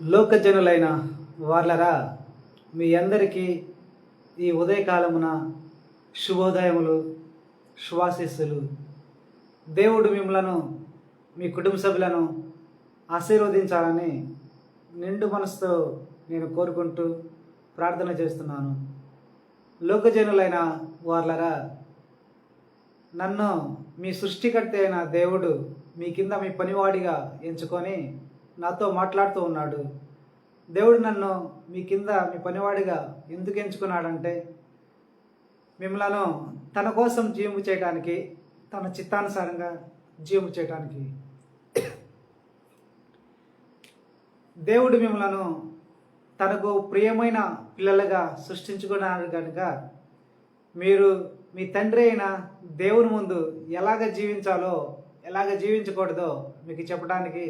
లోకజనులైన వాళ్ళరా మీ అందరికీ ఈ ఉదయకాలమున శుభోదయములు శుభాశీస్సులు. దేవుడు మిమ్మలను మీ కుటుంబ సభ్యులను ఆశీర్వదించాలని నిండు మనసుతో నేను కోరుకుంటూ ప్రార్థన చేస్తున్నాను. లోకజనులైన వాళ్ళరా నన్ను మీ సృష్టికర్త అయిన దేవుడు మీ కింద మీ పనివాడిగా ఎంచుకొని నాతో మాట్లాడుతూ ఉన్నాడు. దేవుడు నన్ను మీ కింద మీ పనివాడిగా ఎందుకు ఎంచుకున్నాడంటే మిమ్మలను తన కోసం జీవము చేయడానికి తన చిత్తానుసారంగా జీవము చేయడానికి దేవుడు మిమ్మలను తనకు ప్రియమైన పిల్లలుగా సృష్టించుకున్నాడు కనుక మీరు మీ తండ్రి అయిన దేవుని ముందు ఎలాగ జీవించాలో ఎలాగ జీవించకూడదో మీకు చెప్పడానికి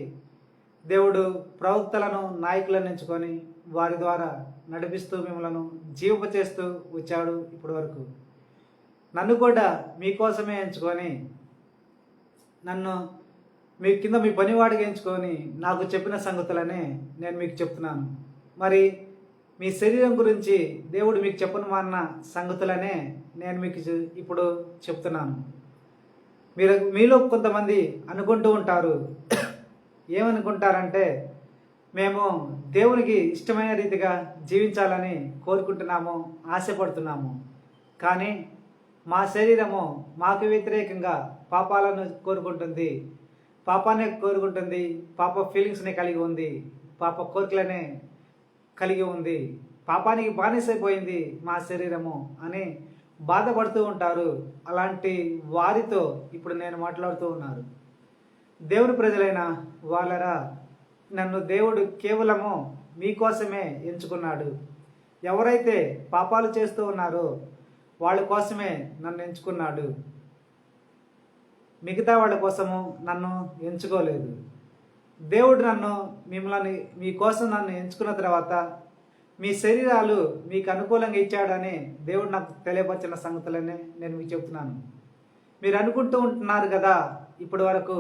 దేవుడు ప్రవక్తలను నాయకులను ఎంచుకొని వారి ద్వారా నడిపిస్తూ మిమ్మలను జీవింపచేస్తూ వచ్చాడు ఇప్పటి వరకు నన్ను కూడా మీకోసమే ఎంచుకొని నన్ను మీ కింద మీ పనివాడిగా ఎంచుకొని నాకు చెప్పిన సంగతులనే నేను మీకు చెప్తున్నాను. మరి మీ శరీరం గురించి దేవుడు మీకు చెప్పను మాన్న సంగతులనే నేను మీకు ఇప్పుడు చెప్తున్నాను. మీరు మీలో కొంతమంది అనుకుంటూ ఉంటారు ఏమనుకుంటారంటే మేము దేవునికి ఇష్టమైన రీతిగా జీవించాలని కోరుకుంటున్నాము ఆశపడుతున్నాము. కానీ మా శరీరము మాకు వ్యతిరేకంగా పాపాలను కోరుకుంటుంది. పాపాన్ని కోరుకుంటుంది పాప ఫీలింగ్స్ని కలిగి ఉంది పాప కోరికలనే కలిగి ఉంది. పాపానికి బానిసైపోయింది మా శరీరము అని బాధపడుతూ ఉంటారు. అలాంటి వారితో ఇప్పుడు నేను మాట్లాడుతూ ఉన్నాను. దేవుని ప్రజలైన వాళ్ళరా నన్ను దేవుడు కేవలము మీకోసమే ఎంచుకున్నాడు. ఎవరైతే పాపాలు చేస్తూ ఉన్నారో వాళ్ళ కోసమే నన్ను ఎంచుకున్నాడు. మిగతా వాళ్ళ కోసము నన్ను ఎంచుకోలేదు. దేవుడు నన్ను మిమ్మల్ని మీకోసం నన్ను ఎంచుకున్న తర్వాత మీ శరీరాలు మీకు అనుకూలంగా ఇచ్చాడని దేవుడు నాకు తెలియపరిచిన సంగతులనే నేను మీకు చెప్తున్నాను. మీరు అనుకుంటూ ఉంటున్నారు కదా ఇప్పటి వరకు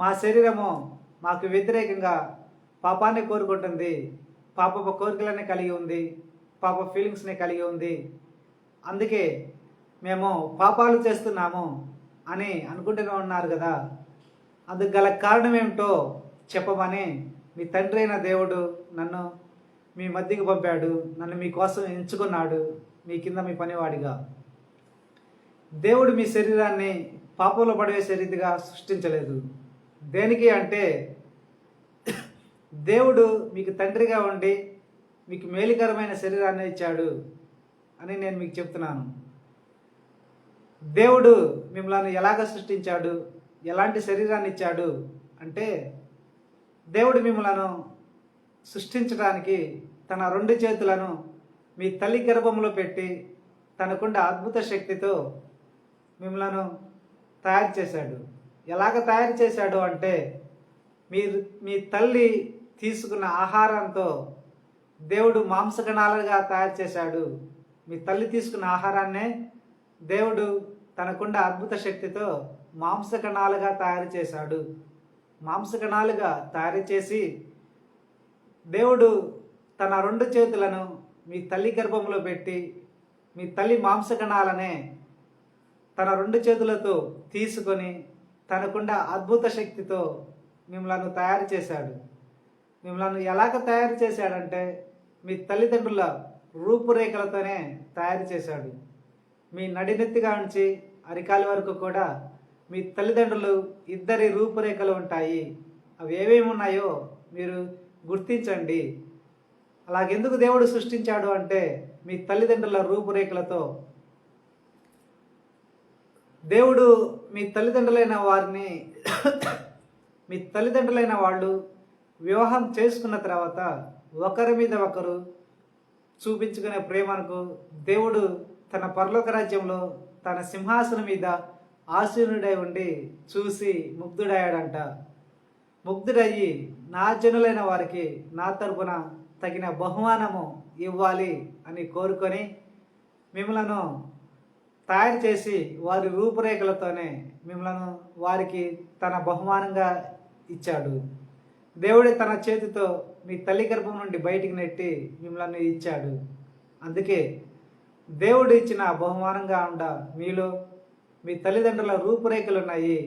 మా శరీరము మాకు వ్యతిరేకంగా పాపాన్ని కోరుకుంటుంది. పాప కోరికలనే కలిగి ఉంది. పాప ఫీలింగ్స్ని కలిగి ఉంది. అందుకే మేము పాపాలు చేస్తున్నాము అని అనుకుంటూనే ఉన్నారు కదా. అందుకు గల కారణం ఏమిటో చెప్పమని మీ తండ్రి అయిన దేవుడు నన్ను మీ మధ్యకి పంపాడు. నన్ను మీకోసం ఎంచుకున్నాడు. మీ కింద మీ పనివాడిగా. దేవుడు మీ శరీరాన్ని పాపంలో పడవేసే రీతిగా సృష్టించలేదు. దేనికి అంటే దేవుడు మీకు తండ్రిగా ఉండి మీకు మేలుకరమైన శరీరాన్ని ఇచ్చాడు అని నేను మీకు చెప్తున్నాను. దేవుడు మిమ్మల్ని ఎలాగ సృష్టించాడు? ఎలాంటి శరీరాన్ని ఇచ్చాడు? అంటే దేవుడు మిమ్మలను సృష్టించడానికి తన రెండు చేతులను మీ తల్లి గర్భంలో పెట్టి తనకుండ అద్భుత శక్తితో మిమ్మలను తయారు చేశాడు. ఎలాగ తయారు చేశాడు అంటే మీరు మీ తల్లి తీసుకున్న ఆహారంతో దేవుడు మాంసకణాలుగా తయారు చేశాడు. మీ తల్లి తీసుకున్న ఆహారాన్నే దేవుడు తనకుండ అద్భుత శక్తితో మాంసకణాలుగా తయారు చేశాడు. మాంసకణాలుగా తయారు చేసి దేవుడు తన రెండు చేతులను మీ తల్లి గర్భంలో పెట్టి మీ తల్లి మాంసకణాలనే తన రెండు చేతులతో తీసుకొని తనకుండ అద్భుత శక్తితో మిమ్మల్ని తయారు చేశాడు. మిమ్మల్ని ఎలాగ తయారు చేశాడంటే మీ తల్లిదండ్రుల రూపురేఖలతోనే తయారు చేశాడు. మీ నడినెత్తిగా ఉంచి అరికాలి వరకు కూడా మీ తల్లిదండ్రులు ఇద్దరి రూపురేఖలు ఉంటాయి. అవి ఏమేమి ఉన్నాయో మీరు గుర్తించండి. అలాగెందుకు దేవుడు సృష్టించాడు అంటే మీ తల్లిదండ్రుల రూపురేఖలతో దేవుడు మీ తల్లిదండ్రులైన వారిని మీ తల్లిదండ్రులైన వాళ్ళు వివాహం చేసుకున్న తర్వాత ఒకరి మీద ఒకరు చూపించుకునే ప్రేమకు దేవుడు తన పరలోక రాజ్యంలో తన సింహాసనం మీద ఆసీనుడై ఉండి చూసి ముగ్ధుడయ్యాడంట. ముగ్ధుడయ్యి నా జనులైన వారికి నా తరపున తగిన బహుమానము ఇవ్వాలి అని కోరుకొని మిమ్మలను తయారు చేసి వారి రూపురేఖలతోనే మిమ్మలను వారికి తన బహుమానంగా ఇచ్చాడు. దేవుడే తన చేతితో మీ తల్లి గర్భం నుండి బయటికి నెట్టి మిమ్మల్ని ఇచ్చాడు. అందుకే దేవుడు ఇచ్చిన బహుమానంగా ఉండ మీలో మీ తల్లిదండ్రుల రూపురేఖలు ఉన్నాయి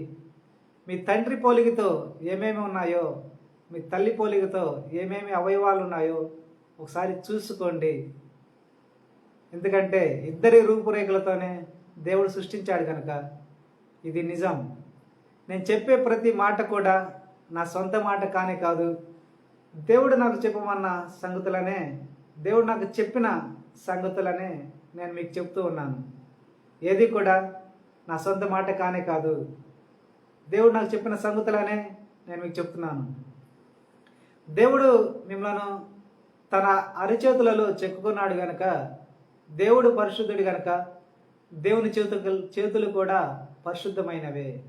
మీ తండ్రి పోలికతో ఏమేమి ఉన్నాయో మీ తల్లి పోలికతో ఏమేమి అవయవాలు ఉన్నాయో ఒకసారి చూసుకోండి. ఎందుకంటే ఇద్దరి రూపురేఖలతోనే దేవుడు సృష్టించాడు కనుక ఇది నిజం. నేను చెప్పే ప్రతి మాట కూడా నా సొంత మాట కానే కాదు. దేవుడు నాకు చెప్పమన్న సంగతులనే దేవుడు నాకు చెప్పిన సంగతులనే నేను మీకు చెప్తూ ఉన్నాను. ఏది కూడా నా సొంత మాట కానే కాదు. దేవుడు నాకు చెప్పిన సంగతులనే నేను మీకు చెప్తున్నాను. దేవుడు మిమ్మలను తన అరిచేతులలో చెక్కుకున్నాడు గనక దేవుడు పరిశుద్ధుడు గనక దేవుని చేతులు చేతులు కూడా పరిశుద్ధమైనవే.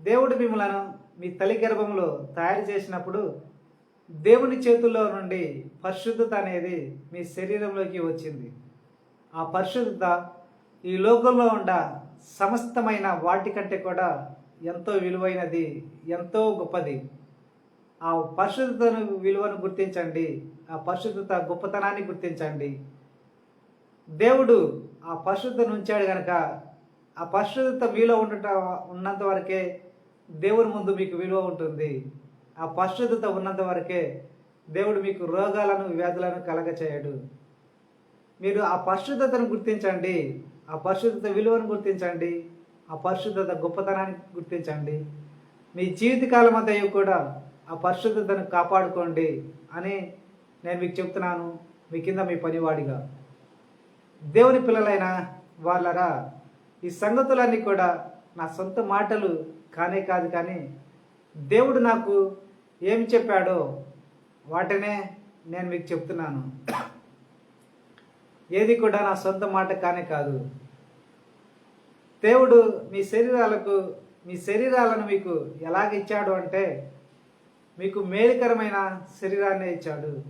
దేవుడు మిమ్మలను మీ తల్లి గర్భంలో తయారు చేసినప్పుడు దేవుని చేతుల్లో నుండి పరిశుద్ధత అనేది మీ శరీరంలోకి వచ్చింది. ఆ పరిశుద్ధత ఈ లోకంలో ఉన్న సమస్తమైన వాటికంటే కూడా ఎంతో విలువైనది ఎంతో గొప్పది. ఆ పరిశుద్ధతను విలువను గుర్తించండి. ఆ పరిశుద్ధత గొప్పతనాన్ని గుర్తించండి. దేవుడు ఆ పరిశుద్ధతను ఉంచాడు కనుక ఆ పరిశుద్ధత మీలో ఉండట ఉన్నంత వరకే దేవుని ముందు మీకు విలువ ఉంటుంది. ఆ పరిశుద్ధత ఉన్నంత వరకే దేవుడు మీకు రోగాలను వ్యాధులను కలగచేయడు. మీరు ఆ పరిశుద్ధతను గుర్తించండి. ఆ పరిశుద్ధత విలువను గుర్తించండి. ఆ పరిశుద్ధత గొప్పతనాన్ని గుర్తించండి. మీ జీవితకాలం అంతా కూడా ఆ పరిశుద్ధతను కాపాడుకోండి అని నేను మీకు చెప్తున్నాను. మీ కింద మీ పనివాడిగా. దేవుని పిల్లలైన వాళ్ళరా ఈ సంగతులన్నీ కూడా నా సొంత మాటలు కానే కాదు కానీ దేవుడు నాకు ఏమి చెప్పాడో వాటినే నేను మీకు చెప్తున్నాను. ఏది కూడా నా సొంత మాట కానే కాదు. దేవుడు మీ శరీరాలకు మీ శరీరాలను మీకు ఎలాగ ఇచ్చాడు అంటే మీకు మేలుకరమైన శరీరాన్ని ఇచ్చాడు.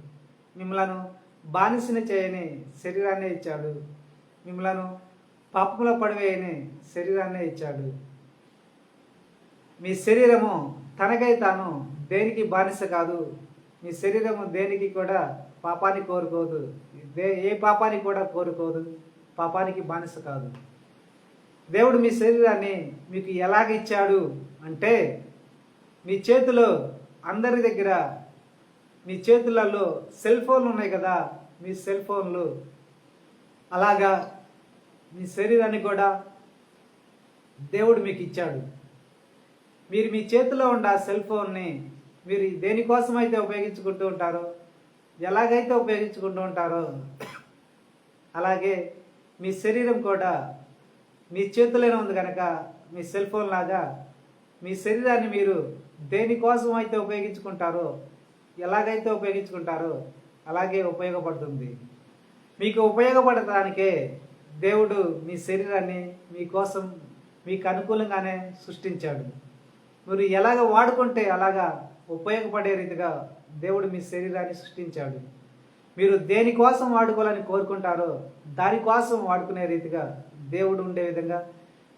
మిమ్మలను బానిసని చేయని శరీరాన్నే ఇచ్చాడు. మిమ్మలను పాపముల పడివేయని శరీరాన్ని ఇచ్చాడు. మీ శరీరము తనకై తాను దేనికి బానిస కాదు. మీ శరీరము దేనికి కూడా పాపాన్ని కోరుకోదు. దే ఏ పాపానికి కూడా కోరుకోదు. పాపానికి బానిస కాదు. దేవుడు మీ శరీరాన్ని మీకు ఎలాగ ఇచ్చాడు అంటే మీ చేతిలో అందరి దగ్గర మీ చేతులలో సెల్ ఫోన్లు ఉన్నాయి కదా మీ సెల్ ఫోన్లు. అలాగా మీ శరీరాన్ని కూడా దేవుడు మీకు ఇచ్చాడు. మీరు మీ చేతిలో ఉన్న ఆ సెల్ ఫోన్ని మీరు దేనికోసం అయితే ఉపయోగించుకుంటూ ఉంటారో ఎలాగైతే ఉపయోగించుకుంటూ ఉంటారో అలాగే మీ శరీరం కూడా మీ చేతిలోనే ఉంది కనుక మీ సెల్ ఫోన్ లాగా మీ శరీరాన్ని మీరు దేనికోసం అయితే ఉపయోగించుకుంటారో ఎలాగైతే ఉపయోగించుకుంటారో అలాగే ఉపయోగపడుతుంది. మీకు ఉపయోగపడటానికే దేవుడు మీ శరీరాన్ని మీకోసం మీకు అనుకూలంగానే సృష్టించాడు. మీరు ఎలాగ వాడుకుంటే అలాగా ఉపయోగపడే రీతిగా దేవుడు మీ శరీరాన్ని సృష్టించాడు. మీరు దేనికోసం వాడుకోవాలని కోరుకుంటారో దానికోసం వాడుకునే రీతిగా దేవుడు ఉండే విధంగా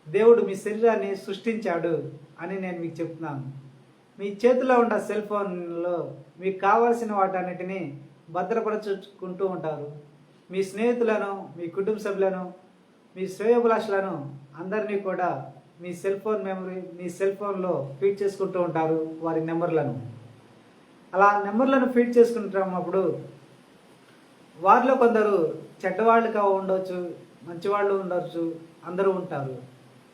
దేవుడు మీ శరీరాన్ని సృష్టించాడు అని నేను మీకు చెప్తున్నాను. మీ చేతిలో ఉన్న సెల్ ఫోన్లో మీకు కావాల్సిన వాటన్నిటిని భద్రపరచుకుంటూ ఉంటారు. మీ స్నేహితులను మీ కుటుంబ సభ్యులను మీ శ్రేయోభిలాషులను అందరినీ కూడా మీ సెల్ ఫోన్ మెమరీ మీ సెల్ ఫోన్లో ఫీడ్ చేసుకుంటూ ఉంటారు వారి నెంబర్లను. అలా నెంబర్లను ఫీడ్ చేసుకుంటున్నప్పుడు వారిలో కొందరు చెడ్డవాళ్ళు కా ఉండవచ్చు మంచివాళ్ళు ఉండవచ్చు అందరూ ఉంటారు.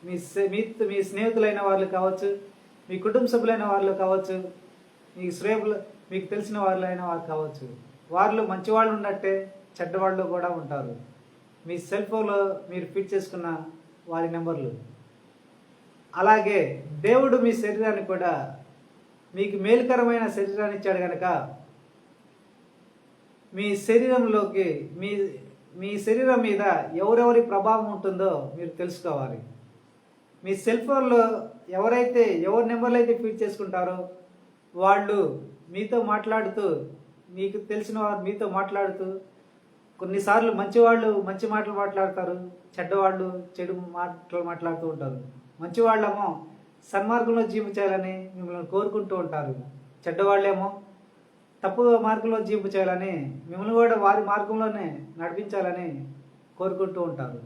మీ మీ మీ స్నేహితులైన వాళ్ళు కావచ్చు మీ కుటుంబ సభ్యులైన వాళ్ళు కావచ్చు మీ శ్రేయులు మీకు తెలిసిన వారిలో అయిన వారు కావచ్చు. వాళ్ళు మంచివాళ్ళు ఉన్నట్టే చెడ్డవాళ్ళు కూడా ఉంటారు. మీ సెల్ ఫోన్లో మీరు ఫిట్ చేసుకున్న వారి నెంబర్లు. అలాగే దేవుడు మీ శరీరాన్ని కూడా మీకు మేలుకరమైన శరీరాన్ని ఇచ్చాడు కనుక మీ శరీరంలోకి మీ మీ శరీరం మీద ఎవరెవరి ప్రభావం ఉంటుందో మీరు తెలుసుకోవాలి. మీ సెల్ ఫోన్లో ఎవరైతే ఎవరి నెంబర్లు అయితే ఫీడ్ చేసుకుంటారో వాళ్ళు మీతో మాట్లాడుతూ మీకు తెలిసిన వారు మీతో మాట్లాడుతూ కొన్నిసార్లు మంచివాళ్ళు మంచి మాటలు మాట్లాడతారు చెడ్డవాళ్ళు చెడు మాటలు మాట్లాడుతూ ఉంటారు. మంచివాళ్ళేమో సన్మార్గంలో జీవించాలని మిమ్మల్ని కోరుకుంటూ ఉంటారు. చెడ్డవాళ్ళేమో తప్పు మార్గంలో జీవించాలని చేయాలని మిమ్మల్ని కూడా వారి మార్గంలోనే నడిపించాలని కోరుకుంటూ ఉంటారు.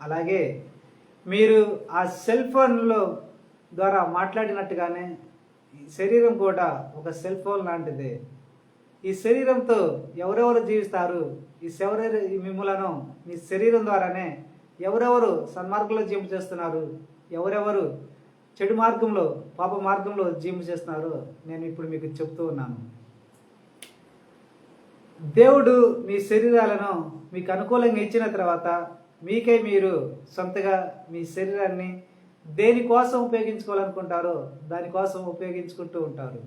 అలాగే మీరు ఆ సెల్ ఫోన్లో ద్వారా మాట్లాడినట్టుగానే ఈ శరీరం కూడా ఒక సెల్ ఫోన్ లాంటిదే. ఈ శరీరంతో ఎవరెవరు జీవిస్తారు? ఈ శరీర ఈ మీ శరీరం ద్వారానే ఎవరెవరు సన్మార్గంలో జీవింపు చేస్తున్నారు? ఎవరెవరు చెడు మార్గంలో పాప మార్గంలో జీవింపు చేస్తున్నారో? నేను ఇప్పుడు మీకు చెప్తూ ఉన్నాను. దేవుడు మీ శరీరాలను మీకు అనుకూలంగా ఇచ్చిన తర్వాత మీకే మీరు సొంతగా మీ శరీరాన్ని దేనికోసం ఉపయోగించుకోవాలనుకుంటారో దానికోసం ఉపయోగించుకుంటూ ఉంటారు.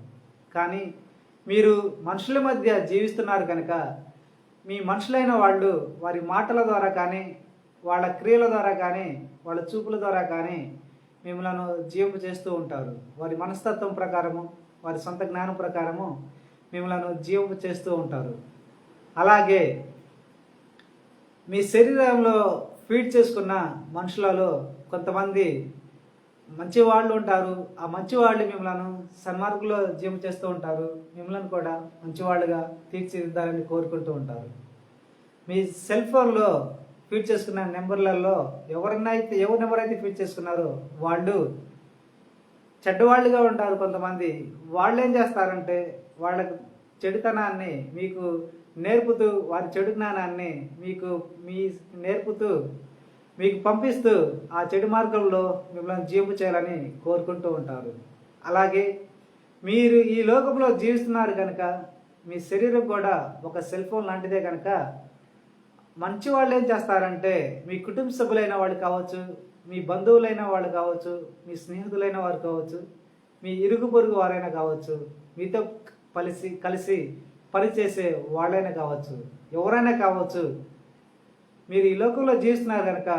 కానీ మీరు మనుషుల మధ్య జీవిస్తున్నారు కనుక మీ మనుషులైన వాళ్ళు వారి మాటల ద్వారా కానీ వాళ్ళ క్రియల ద్వారా కానీ వాళ్ళ చూపుల ద్వారా కానీ మిమ్మల్ని జీవింపు చేస్తూ ఉంటారు. వారి మనస్తత్వం ప్రకారము వారి సొంత జ్ఞానం ప్రకారము మిమ్మల్ని జీవింపు చేస్తూ ఉంటారు. అలాగే మీ శరీరంలో ఫీడ్ చేసుకున్న మనుషులలో కొంతమంది మంచి వాళ్ళు ఉంటారు. ఆ మంచి వాళ్ళు మిమ్మల్ని సన్మార్గంలో జీవం చేస్తూ ఉంటారు. మిమ్మల్ని కూడా మంచివాళ్ళుగా తీర్చిదిద్దాలని కోరుకుంటూ ఉంటారు. మీ సెల్ ఫోన్లో ఫీడ్ చేసుకున్న నెంబర్లలో ఎవరైనా అయితే ఎవరి నెంబర్ అయితే ఫీడ్ చేసుకున్నారో వాళ్ళు చెడ్డవాళ్ళుగా ఉంటారు కొంతమంది. వాళ్ళు ఏం చేస్తారంటే వాళ్ళ చెడుతనాన్ని మీకు నేర్పుతూ వారి చెడు జ్ఞానాన్ని మీకు మీ నేర్పుతూ మీకు పంపిస్తూ ఆ చెడు మార్గంలో మిమ్మల్ని జీవింపు చేయాలని కోరుకుంటూ ఉంటారు. అలాగే మీరు ఈ లోకంలో జీవిస్తున్నారు కనుక మీ శరీరం కూడా ఒక సెల్ ఫోన్ లాంటిదే కనుక మంచి వాళ్ళు ఏం చేస్తారంటే మీ కుటుంబ సభ్యులైన వాళ్ళు కావచ్చు మీ బంధువులైన వాళ్ళు కావచ్చు మీ స్నేహితులైన వారు కావచ్చు మీ ఇరుగు పొరుగు వారైనా కావచ్చు మీతో కలిసి కలిసి పనిచేసే వాళ్ళైనా కావచ్చు ఎవరైనా కావచ్చు మీరు ఈ లోకంలో జీవిస్తున్నారు కనుక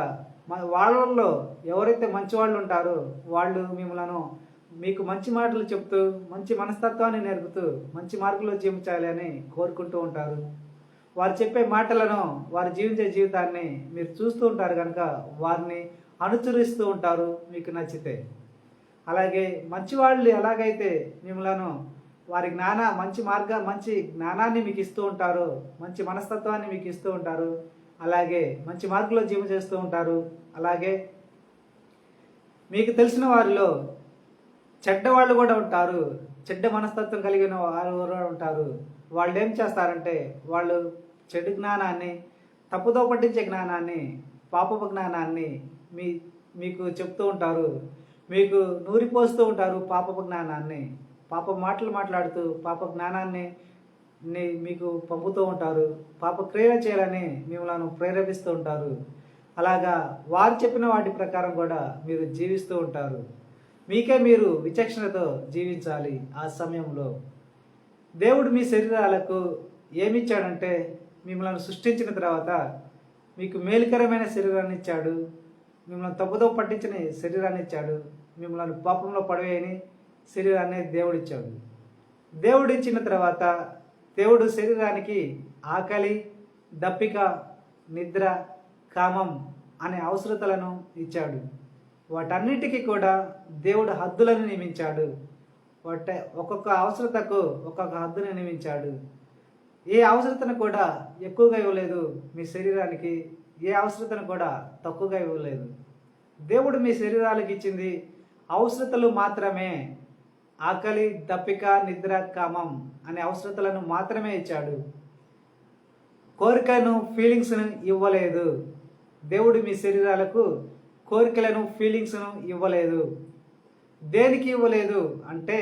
వాళ్ళల్లో ఎవరైతే మంచి వాళ్ళు ఉంటారో వాళ్ళు మిమ్మలను మీకు మంచి మాటలు చెప్తూ మంచి మనస్తత్వాన్ని నేర్పుతూ మంచి మార్గంలో జీవించాలి అని కోరుకుంటూ ఉంటారు. వారు చెప్పే మాటలను వారు జీవించే జీవితాన్ని మీరు చూస్తూ ఉంటారు కనుక వారిని అనుచరిస్తూ ఉంటారు. మీకు నచ్చితే. అలాగే మంచి వాళ్ళు ఎలాగైతే మిమ్మలను వారి జ్ఞాన మంచి మార్గ మంచి జ్ఞానాన్ని మీకు ఇస్తూ ఉంటారు మంచి మనస్తత్వాన్ని మీకు ఇస్తూ ఉంటారు అలాగే మంచి మార్గంలో జీవం చేస్తూ ఉంటారు. అలాగే మీకు తెలిసిన వారిలో చెడ్డవాళ్ళు కూడా ఉంటారు చెడ్డ మనస్తత్వం కలిగిన వారు కూడా ఉంటారు. వాళ్ళు ఏం చేస్తారంటే వాళ్ళు చెడు జ్ఞానాన్ని తప్పుతో పట్టించే జ్ఞానాన్ని పాపపు జ్ఞానాన్ని మీ మీకు చెప్తూ ఉంటారు. మీకు నూరిపోస్తూ ఉంటారు పాపపు జ్ఞానాన్ని. పాప మాటలు మాట్లాడుతూ పాప జ్ఞానాన్ని మీకు పంపుతూ ఉంటారు. పాప క్రియ చేయాలని మిమ్మల్ని ప్రేరేపిస్తూ ఉంటారు. అలాగా వారు చెప్పిన వాటి ప్రకారం కూడా మీరు జీవిస్తూ ఉంటారు. మీకే మీరు విచక్షణతో జీవించాలి ఆ సమయంలో. దేవుడు మీ శరీరాలకు ఏమిచ్చాడంటే మిమ్మల్ని సృష్టించిన తర్వాత మీకు మేలుకరమైన శరీరాన్ని ఇచ్చాడు. మిమ్మల్ని తప్పుదో పట్టించిన శరీరాన్ని ఇచ్చాడు. మిమ్మల్ని పాపంలో పడవేయని శరీరాన్ని దేవుడు ఇచ్చాడు దేవుడు ఇచ్చిన తర్వాత దేవుడు శరీరానికి ఆకలి దప్పిక నిద్ర కామం అనే అవసరతలను ఇచ్చాడు. వాటన్నిటికీ కూడా దేవుడు హద్దులను నియమించాడు. వాట ఒక్కొక్క అవసరతకు ఒక్కొక్క హద్దును నియమించాడు. ఏ అవసరతను కూడా ఎక్కువగా ఇవ్వలేదు. మీ శరీరానికి ఏ అవసరతను కూడా తక్కువగా ఇవ్వలేదు. దేవుడు మీ శరీరాలకు ఇచ్చింది అవసరతలు మాత్రమే ఆకలి దప్పిక నిద్ర కామం అనే అవసరతలను మాత్రమే ఇచ్చాడు. కోరికను ఫీలింగ్స్ను ఇవ్వలేదు. దేవుడు మీ శరీరాలకు కోరికలను ఫీలింగ్స్ను ఇవ్వలేదు. దేనికి ఇవ్వలేదు అంటే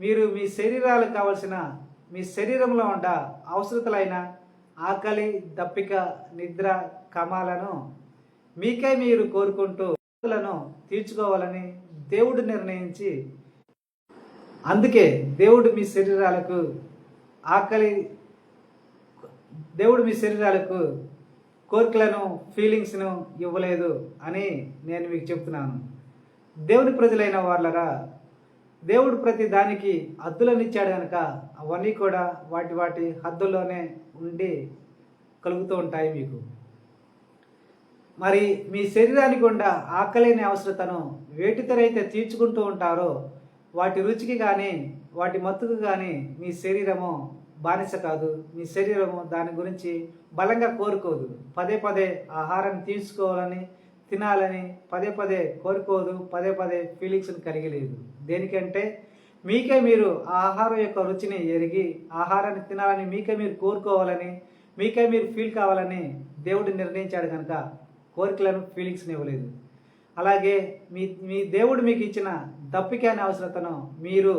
మీరు మీ శరీరాలకు కావలసిన మీ శరీరంలో ఉండ అవసరతలైన ఆకలి దప్పిక నిద్ర కమాలను మీకే మీరు కోరుకుంటూ తీర్చుకోవాలని దేవుడు నిర్ణయించి అందుకే దేవుడు మీ శరీరాలకు ఆకలి దేవుడు మీ శరీరాలకు కోరికలను ఫీలింగ్స్ను ఇవ్వలేదు అని నేను మీకు చెప్తున్నాను. దేవుని ప్రజలైన వాళ్ళరా దేవుడు ప్రతి దానికి హద్దులను ఇచ్చాడు కనుక అవన్నీ కూడా వాటి వాటి హద్దుల్లోనే ఉండి కలుగుతూ ఉంటాయి మీకు. మరి మీ శరీరానికి ఉండ ఆకలిని అవసరతను వేటితోనైతే తీర్చుకుంటూ ఉంటారో వాటి రుచికి కానీ వాటి మత్తుకు కానీ మీ శరీరము బానిస కాదు. మీ శరీరము దాని గురించి బలంగా కోరుకోదు. పదే పదే ఆహారాన్ని తీసుకోవాలని తినాలని పదే పదే కోరుకోదు పదే పదే ఫీలింగ్స్ని కలిగి లేదు దేనికంటే మీకే మీరు ఆ ఆహారం యొక్క రుచిని ఎరిగి ఆహారాన్ని తినాలని మీకే మీరు కోరుకోవాలని మీకే మీరు ఫీల్ కావాలని దేవుడు నిర్ణయించాడు కనుక కోరికలను ఫీలింగ్స్ని ఇవ్వలేదు. అలాగే మీ మీ దేవుడు మీకు ఇచ్చిన దప్పికైన అవసరతను మీరు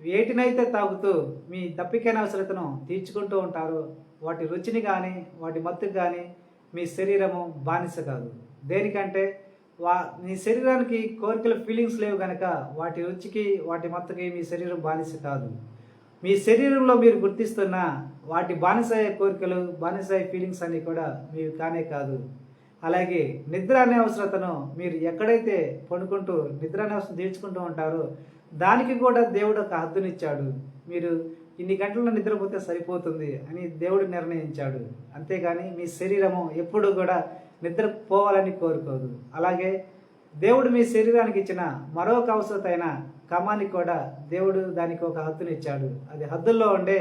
వేటినైతే తాగుతూ మీ దప్పికైన అవసరతను తీర్చుకుంటూ ఉంటారో వాటి రుచిని కానీ వాటి మత్తుకు కానీ మీ శరీరము బానిస కాదు. దేనికంటే వా మీ శరీరానికి కోరికల ఫీలింగ్స్ లేవు కనుక వాటి రుచికి వాటి మత్తుకి మీ శరీరం బానిస కాదు. మీ శరీరంలో మీరు గుర్తిస్తున్న వాటి బానిసయ్యే కోరికలు బానిసయ్యే ఫీలింగ్స్ అన్నీ కూడా మీవి కానే కాదు. అలాగే నిద్ర అనే అవసరతను మీరు ఎక్కడైతే పడుకుంటూ నిద్ర అనే అవసరం తీర్చుకుంటూ ఉంటారో దానికి కూడా దేవుడు ఒక హద్దునిచ్చాడు. మీరు ఇన్ని గంటలు నిద్రపోతే సరిపోతుంది అని దేవుడు నిర్ణయించాడు. అంతేగాని మీ శరీరము ఎప్పుడు కూడా నిద్ర పోవాలని కోరుకోదు. అలాగే దేవుడు మీ శరీరానికి ఇచ్చిన మరొక అవసరత అయిన కమానికి కూడా దేవుడు దానికి ఒక హద్దునిచ్చాడు. అది హద్దుల్లో ఉండే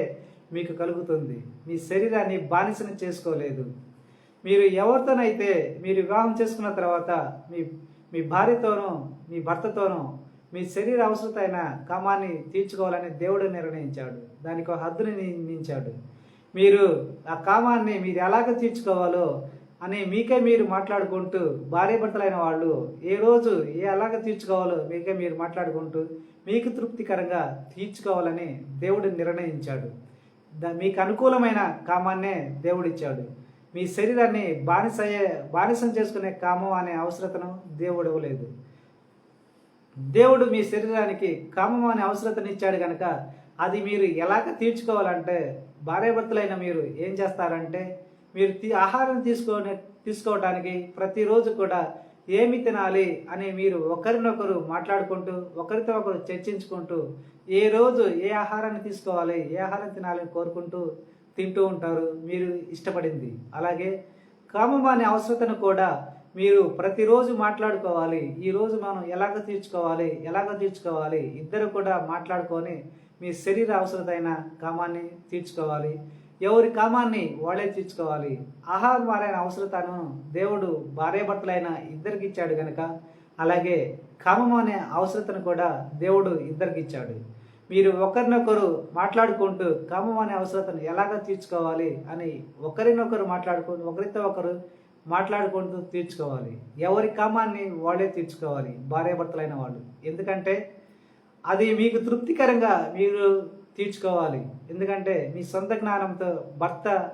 మీకు కలుగుతుంది. మీ శరీరాన్ని బానిసను చేసుకోలేదు. మీరు ఎవరితోనైతే మీరు వివాహం చేసుకున్న తర్వాత మీ మీ భార్యతోనూ మీ భర్తతోనూ మీ శరీర అవసరత అయిన కామాన్ని తీర్చుకోవాలని దేవుడు నిర్ణయించాడు. దానికి ఒక హద్దుని నియమించాడు. మీరు ఆ కామాన్ని మీరు ఎలాగ తీర్చుకోవాలో అని మీకే మీరు మాట్లాడుకుంటూ భార్య భర్తలైన వాళ్ళు ఏ రోజు ఏ ఎలాగ తీర్చుకోవాలో మీకే మీరు మాట్లాడుకుంటూ మీకు తృప్తికరంగా తీర్చుకోవాలని దేవుడు నిర్ణయించాడు. దా- మీకు అనుకూలమైన కామాన్నే దేవుడిచ్చాడు. మీ శరీరాన్ని బానిసయ్యే బానిసం చేసుకునే కామం అనే అవసరతను దేవుడు ఇవ్వలేదు. దేవుడు మీ శరీరానికి కామం అనే అవసరతనిచ్చాడు కనుక అది మీరు ఎలాగ తీర్చుకోవాలంటే భార్యాభర్తలైన మీరు ఏం చేస్తారంటే మీరు తీ- ఆహారం తీసుకొని తీసుకోవడానికి ప్రతిరోజు కూడా ఏమి తినాలి అని మీరు ఒకరినొకరు మాట్లాడుకుంటూ ఒకరితో ఒకరు చర్చించుకుంటూ ఏ రోజు ఏ ఆహారాన్ని తీసుకోవాలి ఏ ఆహారం తినాలని కోరుకుంటూ తింటూ ఉంటారు మీరు ఇష్టపడింది. అలాగే కామం అనే అవసరతను కూడా మీరు ప్రతిరోజు మాట్లాడుకోవాలి. ఈరోజు మనం ఎలాగ తీర్చుకోవాలి ఎలాగ తీర్చుకోవాలి ఇద్దరు కూడా మాట్లాడుకొని మీ శరీర అవసరతైన కామాన్ని తీర్చుకోవాలి. ఎవరి కామాన్ని వాళ్ళే తీర్చుకోవాలి. ఆహారం వారైన అవసరతను దేవుడు భార్యాభర్తలైన ఇద్దరికి ఇచ్చాడు కనుక అలాగే కామం అనే అవసరతను కూడా దేవుడు ఇద్దరికి ఇచ్చాడు. మీరు ఒకరినొకరు మాట్లాడుకుంటూ కామం అనే అవసరతను ఎలాగ తీర్చుకోవాలి అని ఒకరినొకరు మాట్లాడుకుంటూ ఒకరితో ఒకరు మాట్లాడుకుంటూ తీర్చుకోవాలి. ఎవరి కామాన్ని వాళ్ళే తీర్చుకోవాలి భార్యాభర్తలైన వాళ్ళు. ఎందుకంటే అది మీకు తృప్తికరంగా మీరు తీర్చుకోవాలి. ఎందుకంటే మీ సొంత జ్ఞానంతో భర్త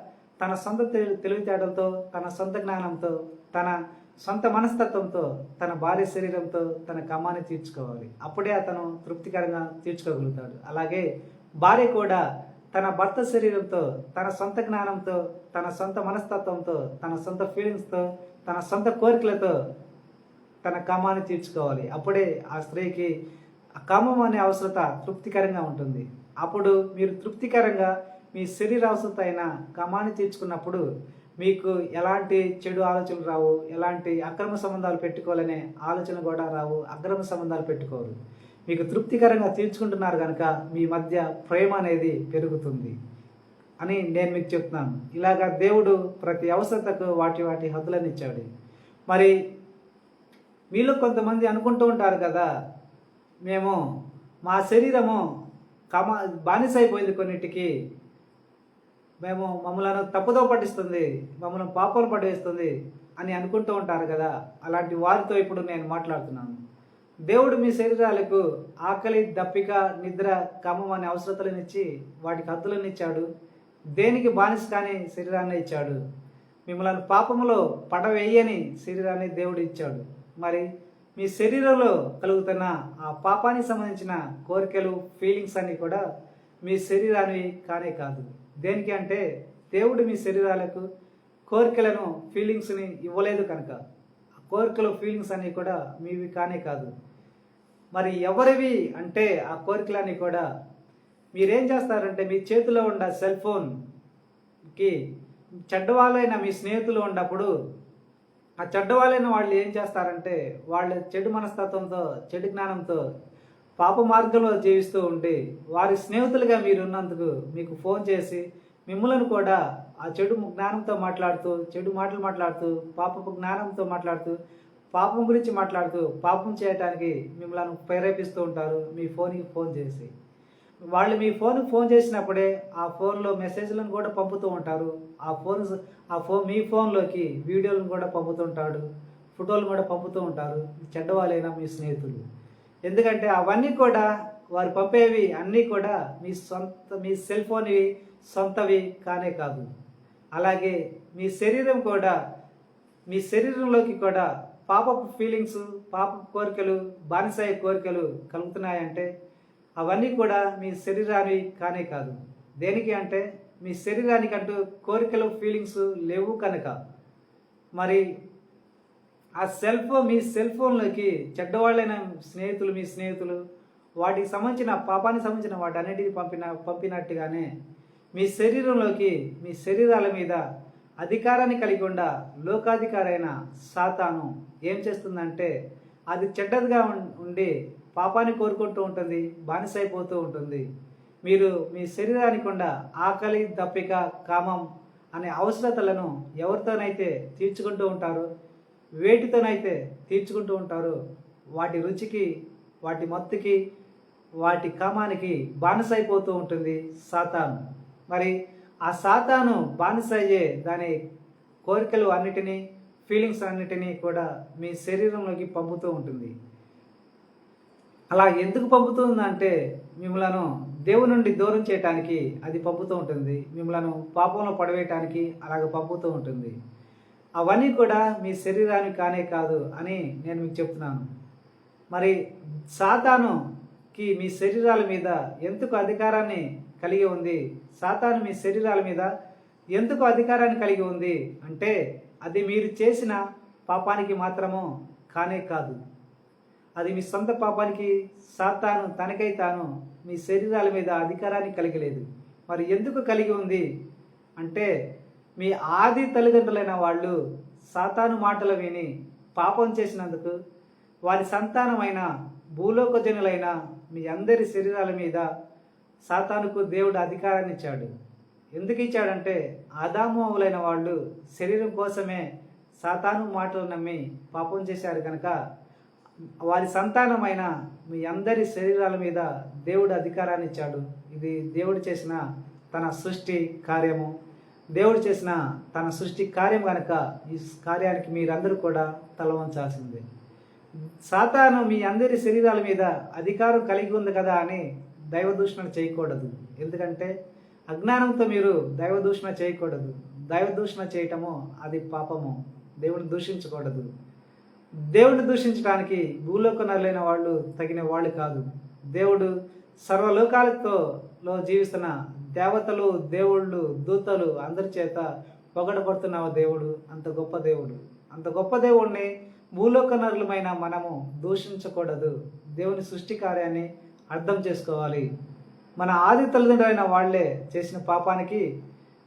తన సొంత తెలి- తెలివితేటలతో తన సొంత జ్ఞానంతో తన సొంత మనస్తత్వంతో తన భార్య శరీరంతో తన కమాన్ని తీర్చుకోవాలి. అప్పుడే అతను తృప్తికరంగా తీర్చుకోగలుగుతాడు. అలాగే భార్య కూడా తన భర్త శరీరంతో తన సొంత జ్ఞానంతో తన సొంత మనస్తత్వంతో తన సొంత ఫీలింగ్స్తో తన సొంత కోరికలతో తన కామాన్ని తీర్చుకోవాలి. అప్పుడే ఆ స్త్రీకి కామం అనే అవసరత తృప్తికరంగా ఉంటుంది. అప్పుడు మీరు తృప్తికరంగా మీ శరీర అవసరత అయిన కామాన్ని తీర్చుకున్నప్పుడు మీకు ఎలాంటి చెడు ఆలోచనలు రావు ఎలాంటి అక్రమ సంబంధాలు పెట్టుకోవాలనే ఆలోచన కూడా రావు అక్రమ సంబంధాలు పెట్టుకోరు. మీకు తృప్తికరంగా తీర్చుకుంటున్నారు కనుక మీ మధ్య ప్రేమ అనేది పెరుగుతుంది అని నేను మీకు చెప్తున్నాను. ఇలాగా దేవుడు ప్రతి అవసరతకు వాటి వాటి హద్దులను ఇచ్చాడు. మరి మీలో కొంతమంది అనుకుంటూ ఉంటారు కదా మేము మా శరీరము కమ బానిసైపోయింది కొన్నిటికి మేము మమ్మల్ని తప్పుదో పట్టిస్తుంది మమ్మల్ని పాపలు పట్టేస్తుంది అని అనుకుంటూ ఉంటారు కదా అలాంటి వారితో ఇప్పుడు నేను మాట్లాడుతున్నాను. దేవుడు మీ శరీరాలకు ఆకలి దప్పిక నిద్ర కమం అనే అవసరతలను ఇచ్చి వాటికి హద్దులను ఇచ్చాడు. దేనికి బానిస కాని శరీరాన్ని ఇచ్చాడు. మిమ్మల్ని పాపములో పడవేయని శరీరాన్ని దేవుడు ఇచ్చాడు. మరి మీ శరీరంలో కలుగుతున్న ఆ పాపానికి సంబంధించిన కోరికలు ఫీలింగ్స్ అన్నీ కూడా మీ శరీరాన్ని కానే కాదు. దేనికి అంటే దేవుడు మీ శరీరాలకు కోరికలను ఫీలింగ్స్ని ఇవ్వలేదు కనుక. ఆ కోరికలు ఫీలింగ్స్ అన్నీ కూడా మీవి కానే కాదు. మరి ఎవరివి అంటే ఆ కోరికలన్నీ కూడా మీరేం చేస్తారంటే మీ చేతిలో ఉన్న సెల్ ఫోన్కి చెడ్డవాళ్ళైన మీ స్నేహితులు ఉన్నప్పుడు ఆ చెడ్డవాళ్ళైన వాళ్ళు ఏం చేస్తారంటే వాళ్ళ చెడు మనస్తత్వంతో చెడు జ్ఞానంతో పాప మార్గంలో జీవిస్తూ ఉండి వారి స్నేహితులుగా మీరు ఉన్నందుకు మీకు ఫోన్ చేసి మిమ్మల్ని కూడా ఆ చెడు జ్ఞానంతో మాట్లాడుతూ చెడు మాటలు మాట్లాడుతూ పాపపు జ్ఞానంతో మాట్లాడుతూ పాపం గురించి మాట్లాడుతూ పాపం చేయటానికి మిమ్మల్ని ప్రేరేపిస్తూ ఉంటారు. మీ ఫోన్కి ఫోన్ చేసి. వాళ్ళు మీ ఫోన్కి ఫోన్ చేసినప్పుడే ఆ ఫోన్లో మెసేజ్లను కూడా పంపుతూ ఉంటారు. ఆ ఫోన్ ఆ ఫోన్ మీ ఫోన్లోకి వీడియోలను కూడా పంపుతుంటాడు ఫోటోలు కూడా పంపుతూ ఉంటారు. చెడ్డవాళ్ళైనా మీ స్నేహితులు. ఎందుకంటే అవన్నీ కూడా వారు పంపేవి అన్నీ కూడా మీ సొంత మీ సెల్ ఫోన్వి సొంతవి కానే కాదు. అలాగే మీ శరీరం కూడా మీ శరీరంలోకి కూడా పాపపు ఫీలింగ్స్ పాప కోరికలు బానిసాయ కోరికలు కలుగుతున్నాయంటే అవన్నీ కూడా మీ శరీరాన్ని కానే కాదు. దేనికి అంటే మీ శరీరానికి అంటూ కోరికలు ఫీలింగ్స్ లేవు కనుక. మరి ఆ సెల్ ఫోన్ మీ సెల్ ఫోన్లోకి చెడ్డవాళ్ళైన స్నేహితులు మీ స్నేహితులు వాటికి సంబంధించిన పాపానికి సంబంధించిన వాటి అన్నిటికీ పంపిన పంపినట్టుగానే మీ శరీరంలోకి మీ శరీరాల మీద అధికారాన్ని కలిగి ఉండ లోకాధికారైన సాతాను ఏం చేస్తుందంటే అది చెడ్డదిగా ఉం- ఉండి పాపాన్ని కోరుకుంటూ ఉంటుంది బానిసైపోతూ ఉంటుంది. మీరు మీ శరీరానికి ఉండ ఆకలి దప్పిక కామం అనే అవసరతలను ఎవరితోనైతే తీర్చుకుంటూ ఉంటారో వేటితోనైతే తీర్చుకుంటూ ఉంటారో వాటి రుచికి వాటి మత్తుకి వాటి కామానికి బానిసైపోతూ ఉంటుంది సాతాను. మరి ఆ సాతాను బానిసయ్యే దాని కోరికలు అన్నిటినీ ఫీలింగ్స్ అన్నిటినీ కూడా మీ శరీరంలోకి పంపుతూ ఉంటుంది. అలా ఎందుకు పంపుతుందంటే మిమ్మలను దేవుని నుండి దూరం చేయటానికి అది పంపుతూ ఉంటుంది. మిమ్మలను పాపంలో పడవేయటానికి అలాగ పంపుతూ ఉంటుంది. అవన్నీ కూడా మీ శరీరానికి కానే కాదు అని నేను మీకు చెప్తున్నాను. మరి సాతానుకి మీ శరీరాల మీద ఎందుకు అధికారాన్ని కలిగి ఉంది? సాతాను మీ శరీరాల మీద ఎందుకు అధికారాన్ని కలిగి ఉంది? అంటే అది మీరు చేసిన పాపానికి మాత్రము కానే కాదు. అది మీ సొంత పాపానికి సాతాను తనకై తాను మీ శరీరాల మీద అధికారాన్ని కలిగి లేదు మరి ఎందుకు కలిగి ఉంది? అంటే మీ ఆది తల్లిదండ్రులైన వాళ్ళు సాతాను మాటలు విని పాపం చేసినందుకు వారి సంతానమైన భూలోకజనులైన మీ అందరి శరీరాల మీద సాతానుకు దేవుడు అధికారాన్ని ఇచ్చాడు. ఎందుకు ఇచ్చాడంటే ఆదాము వాళ్ళు శరీరం కోసమే సాతాను మాటలు నమ్మి పాపం చేశారు కనుక వారి సంతానమైన మీ అందరి శరీరాల మీద దేవుడు అధికారాన్ని ఇచ్చాడు. ఇది దేవుడు చేసిన తన సృష్టి కార్యము. దేవుడు చేసిన తన సృష్టి కార్యం కనుక ఈ కార్యానికి మీరందరూ కూడా తల వంచాల్సిందే. సాతాను మీ అందరి శరీరాల మీద అధికారం కలిగి ఉంది కదా అని దైవదూషణ చేయకూడదు. ఎందుకంటే అజ్ఞానంతో మీరు దైవదూషణ చేయకూడదు. దైవదూషణ చేయటము అది పాపము. దేవుని దూషించకూడదు. దేవుడిని దూషించడానికి భూలోకనరులైన వాళ్ళు తగిన వాళ్ళు కాదు. దేవుడు సర్వలోకాలతో లో జీవిస్తున్న దేవతలు దేవుళ్ళు దూతలు అందరి చేత పొగడబడుతున్నావు దేవుడు? అంత గొప్ప దేవుడు. అంత గొప్ప దేవుణ్ణి భూలోకనరులమైన మనము దూషించకూడదు. దేవుని సృష్టి కార్యాన్ని అర్థం చేసుకోవాలి. మన ఆది తల్లిదండ్రులైన వాళ్ళే చేసిన పాపానికి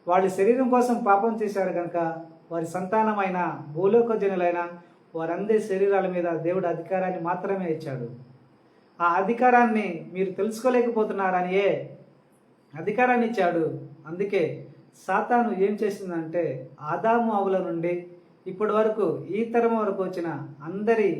వాళ్ళ శరీరం కోసం పాపం చేశారు కనుక వారి సంతానమైన భూలోక జనులైన వారందరి శరీరాల మీద దేవుడు అధికారాన్ని మాత్రమే ఇచ్చాడు. ఆ అధికారాన్ని మీరు తెలుసుకోలేకపోతున్నారనియే అధికారాన్ని ఇచ్చాడు. అందుకే సాతాను ఏం చేసిందంటే ఆదాము ఆవుల నుండి ఇప్పటి వరకు ఈ తరం వరకు వచ్చిన అందరి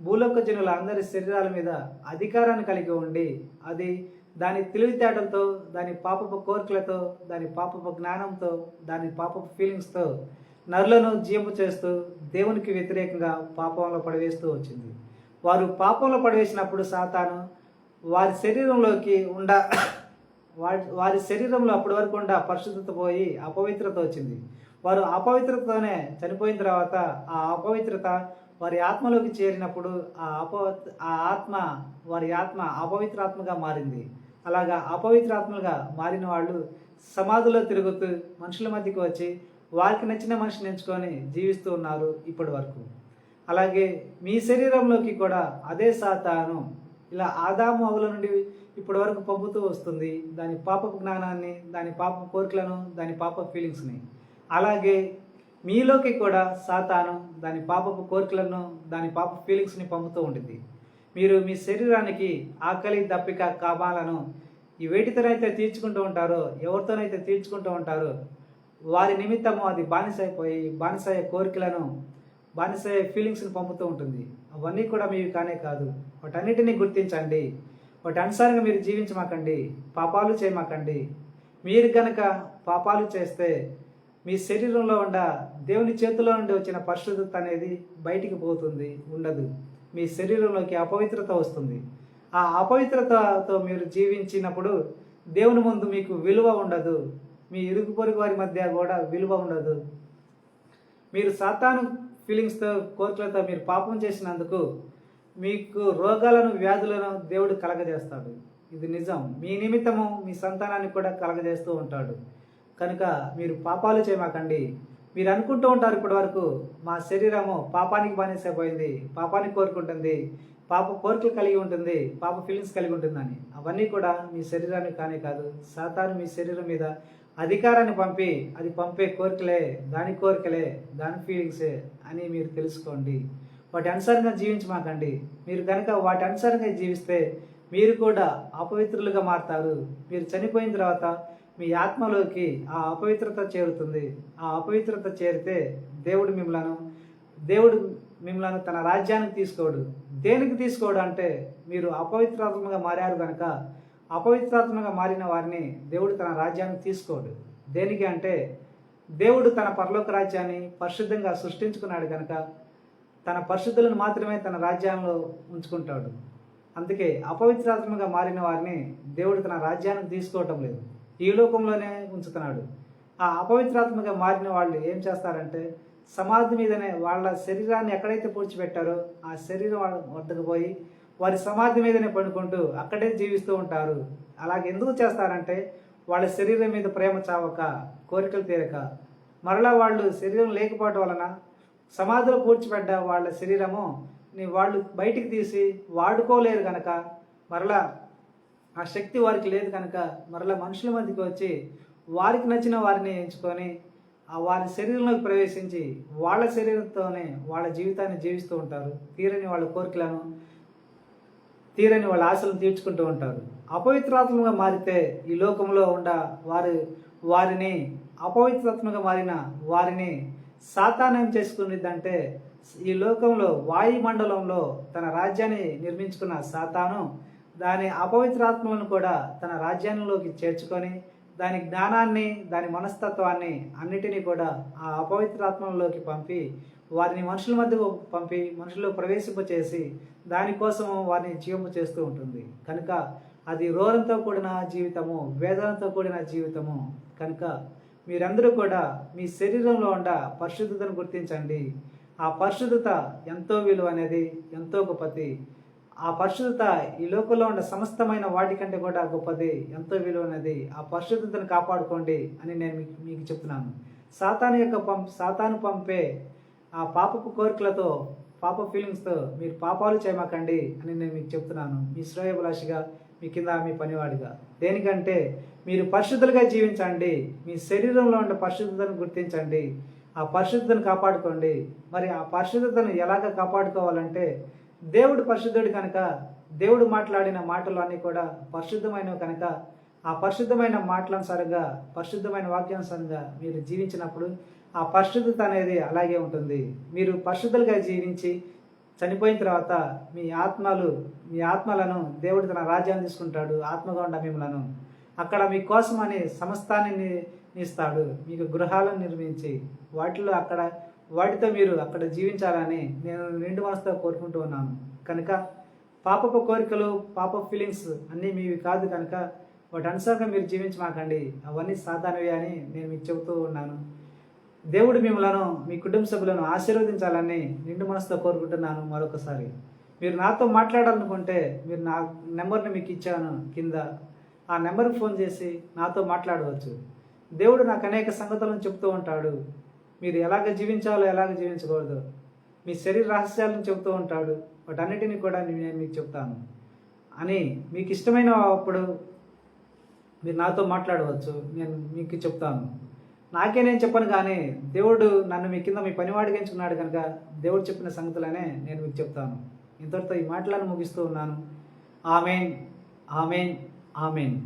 భూలోక జనుల అందరి శరీరాల మీద అధికారాన్ని కలిగి ఉండి అది దాని తెలివితేటలతో దాని పాపపు కోరికలతో దాని పాపపు జ్ఞానంతో దాని పాపపు ఫీలింగ్స్తో నరులను జీవము చేస్తూ దేవునికి వ్యతిరేకంగా పాపంలో పడవేస్తూ వచ్చింది. వారు పాపంలో పడవేసినప్పుడు సాతాను వారి శరీరంలోకి ఉండ వారి వారి శరీరంలో అప్పటి వరకు ఉండే పరిశుద్ధత పోయి అపవిత్రత వచ్చింది. వారు అపవిత్రతతోనే చనిపోయిన తర్వాత ఆ అపవిత్రత వారి ఆత్మలోకి చేరినప్పుడు ఆ అప ఆ ఆత్మ వారి ఆత్మ అపవిత్రాత్మగా మారింది. అలాగా అపవిత్రాత్మలుగా మారిన వాళ్ళు సమాధిలో తిరుగుతూ మనుషుల మధ్యకి వచ్చి వారికి నచ్చిన మనిషిని ఎంచుకొని జీవిస్తూ ఉన్నారు ఇప్పటి వరకు. అలాగే మీ శరీరంలోకి కూడా అదే సాతాను ఇలా ఆదాము అవుల నుండి ఇప్పటి వరకు పంపుతూ వస్తుంది. దాని పాప జ్ఞానాన్ని దాని పాప కోరికలను దాని పాప ఫీలింగ్స్ని. అలాగే మీలోకి కూడా సాతాను దాని పాపపు కోరికలను దాని పాప ఫీలింగ్స్ని పంపుతూ ఉంటుంది. మీరు మీ శరీరానికి ఆకలి దప్పిక కామాలను ఈ వేటితోనైతే తీర్చుకుంటూ ఉంటారో ఎవరితోనైతే తీర్చుకుంటూ ఉంటారో వారి నిమిత్తము అది బానిసైపోయి బానిసయ్యే కోరికలను బానిసయ్యే ఫీలింగ్స్ని పంపుతూ ఉంటుంది. అవన్నీ కూడా మీవి కానే కాదు. వాటన్నిటినీ గుర్తించండి. వాటి అనుసారంగా మీరు జీవించమాకండి. పాపాలు చేయమాకండి. మీరు గనక పాపాలు చేస్తే మీ శరీరంలో ఉండ దేవుని చేతిలో నుండి వచ్చిన పరిశుద్ధత అనేది బయటికి పోతుంది ఉండదు. మీ శరీరంలోకి అపవిత్రత వస్తుంది. ఆ అపవిత్రతతో మీరు జీవించినప్పుడు దేవుని ముందు మీకు విలువ ఉండదు. మీ ఇరుగు పొరుగు వారి మధ్య కూడా విలువ ఉండదు. మీరు సాతాను ఫీలింగ్స్తో కోర్టులతో మీరు పాపం చేసినందుకు మీకు రోగాలను వ్యాధులను దేవుడు కలగజేస్తాడు. ఇది నిజం. మీ నిమిత్తము మీ సంతానాన్ని కూడా కలగజేస్తూ ఉంటాడు. కనుక మీరు పాపాలు చేయమాకండి. మీరు అనుకుంటూ ఉంటారు ఇప్పటి వరకు మా శరీరము పాపానికి బానిసైపోయింది పాపానికి కోరుకుంటుంది పాప కోరికలు కలిగి ఉంటుంది పాప ఫీలింగ్స్ కలిగి ఉంటుందని. అవన్నీ కూడా మీ శరీరానికి కానే కాదు సాతాను మీ శరీరం మీద అధికారాన్ని పంపి అది పంపే కోరికలే దాని కోరికలే దాని ఫీలింగ్సే అని మీరు తెలుసుకోండి. వాటి అనుసారంగా జీవించమాకండి మీరు కనుక వాటి అనుసారంగా జీవిస్తే మీరు కూడా అపవిత్రులుగా మారతారు. మీరు చనిపోయిన తర్వాత మీ ఆత్మలోకి ఆ అపవిత్రత చేరుతుంది. ఆ అపవిత్రత చేరితే దేవుడు మిమ్మలను దేవుడు మిమ్మల్ని తన రాజ్యానికి తీసుకోడు. దేనికి తీసుకోడు అంటే మీరు అపవిత్రాత్మగా మారారు కనుక అపవిత్రాత్మగా మారిన వారిని దేవుడు తన రాజ్యానికి తీసుకోడు. దేనికి అంటే దేవుడు తన పరలోక రాజ్యాన్ని పరిశుద్ధంగా సృష్టించుకున్నాడు కనుక తన పరిశుద్ధులను మాత్రమే తన రాజ్యాంగంలో ఉంచుకుంటాడు. అందుకే అపవిత్రాత్మగా మారిన వారిని దేవుడు తన రాజ్యానికి తీసుకోవటం లేదు. ఈ లోకంలోనే ఉంచుతున్నాడు. ఆ అపవిత్రాత్మగా మారిన వాళ్ళు ఏం చేస్తారంటే సమాధి మీదనే వాళ్ళ శరీరాన్ని ఎక్కడైతే పూడ్చిపెట్టారో ఆ శరీరం వాళ్ళ వద్దకు పోయి వారి సమాధి మీదనే పడుకుంటూ అక్కడే జీవిస్తూ ఉంటారు. అలాగే ఎందుకు చేస్తారంటే వాళ్ళ శరీరం మీద ప్రేమ చావక కోరికలు తీరక మరలా వాళ్ళు శరీరం లేకపోవటం వలన సమాధిలో పూడ్చిపెట్ట వాళ్ళ శరీరము నీ వాళ్ళు బయటికి తీసి వాడుకోలేరు కనుక మరలా ఆ శక్తి వారికి లేదు కనుక మరలా మనుషుల మధ్యకి వచ్చి వారికి నచ్చిన వారిని ఎంచుకొని ఆ వారి శరీరంలోకి ప్రవేశించి వాళ్ళ శరీరంతోనే వాళ్ళ జీవితాన్ని జీవిస్తూ ఉంటారు. తీరని వాళ్ళ కోరికలను తీరని వాళ్ళ ఆశలను తీర్చుకుంటూ ఉంటారు. అపవిత్రాత్మగా మారితే ఈ లోకంలో ఉండ వారు వారిని అపవిత్రాత్మగా మారిన వారిని సాతానం చేసుకునేదంటే ఈ లోకంలో వాయుమండలంలో తన రాజ్యాన్ని నిర్మించుకున్న సాతాను దాని అపవిత్రాత్మలను కూడా తన రాజ్యంలోకి చేర్చుకొని దాని జ్ఞానాన్ని దాని మనస్తత్వాన్ని అన్నిటినీ కూడా ఆ అపవిత్రాత్మలోకి పంపి వారిని మనుషుల మధ్యకు పంపి మనుషులు ప్రవేశింపచేసి దానికోసం వారిని జీవము చేస్తూ ఉంటుంది. కనుక అది రోరంతో కూడిన జీవితము వేదనతో కూడిన జీవితము. కనుక మీరందరూ కూడా మీ శరీరంలో ఉండ పరిశుద్ధతను గుర్తించండి. ఆ పరిశుద్ధత ఎంతో విలువ అనేది ఎంతో గొప్పది. ఆ పరిశుద్ధత ఈ లోకంలో ఉన్న సమస్తమైన వాటికంటే కూడా గొప్పది ఎంతో విలువైనది ఆ పరిశుద్ధతను కాపాడుకోండి అని నేను మీకు మీకు చెప్తున్నాను. సాతాను యొక్క పంప్ సాతాను పంపే ఆ పాపపు కోరికలతో పాప ఫీలింగ్స్తో మీరు పాపాలు చేయమాకండి అని నేను మీకు చెప్తున్నాను. మీ శ్రేయభిలాషిగా మీ కింద మీ పనివాడిగా. దేనికంటే మీరు పరిశుద్ధులుగా జీవించండి. మీ శరీరంలో ఉండే పరిశుద్ధతను గుర్తించండి. ఆ పరిశుద్ధతను కాపాడుకోండి. మరి ఆ పరిశుద్ధతను ఎలాగ కాపాడుకోవాలంటే దేవుడు పరిశుద్ధుడు కనుక దేవుడు మాట్లాడిన మాటలు అన్నీ కూడా పరిశుద్ధమైనవి కనుక ఆ పరిశుద్ధమైన మాటలనుసారంగా పరిశుద్ధమైన వాక్యానుసారంగా మీరు జీవించినప్పుడు ఆ పరిశుద్ధత అనేది అలాగే ఉంటుంది. మీరు పరిశుద్ధులుగా జీవించి చనిపోయిన తర్వాత మీ ఆత్మలు మీ ఆత్మలను దేవుడు తన రాజ్యాన్ని తీసుకుంటాడు ఆత్మగా ఉండ మిమ్మలను. అక్కడ మీకోసమని సమస్తాన్ని ఇస్తాడు మీకు గృహాలను నిర్మించి వాటిలో అక్కడ వాటితో మీరు అక్కడ జీవించాలని నేను రెండు మనసుతో కోరుకుంటూ ఉన్నాను. కనుక పాపపు కోరికలు పాప ఫీలింగ్స్ అన్నీ మీవి కాదు కనుక వాటి అనుసారంగా మీరు జీవించమాకండి. అవన్నీ సాధారణవే అని నేను మీకు చెబుతూ ఉన్నాను. దేవుడు మిమ్మలను మీ కుటుంబ సభ్యులను ఆశీర్వదించాలని నిండు మనసుతో కోరుకుంటున్నాను మరొకసారి. మీరు నాతో మాట్లాడాలనుకుంటే మీరు నా నెంబర్ని మీకు ఇచ్చాను కింద. ఆ నెంబర్కి ఫోన్ చేసి నాతో మాట్లాడవచ్చు. దేవుడు నాకు అనేక సంగతులను చెప్తూ ఉంటాడు. మీరు ఎలాగ జీవించాలో ఎలాగ జీవించకూడదు మీ శరీర రహస్యాలను చెబుతూ ఉంటాడు. వాటన్నిటిని కూడా నేను మీకు చెప్తాను. అని మీకు ఇష్టమైన అప్పుడు మీరు నాతో మాట్లాడవచ్చు. నేను మీకు చెప్తాను. నాకే నేను చెప్పను కానీ దేవుడు నన్ను మీ కింద మీ పనివాడిగా ఎంచుకున్నాడు కనుక దేవుడు చెప్పిన సంగతులనే నేను మీకు చెప్తాను. ఇంతటితో ఈ మాటలను ముగిస్తూ ఉన్నాను. ఆమెన్. ఆమెన్. ఆమెన్.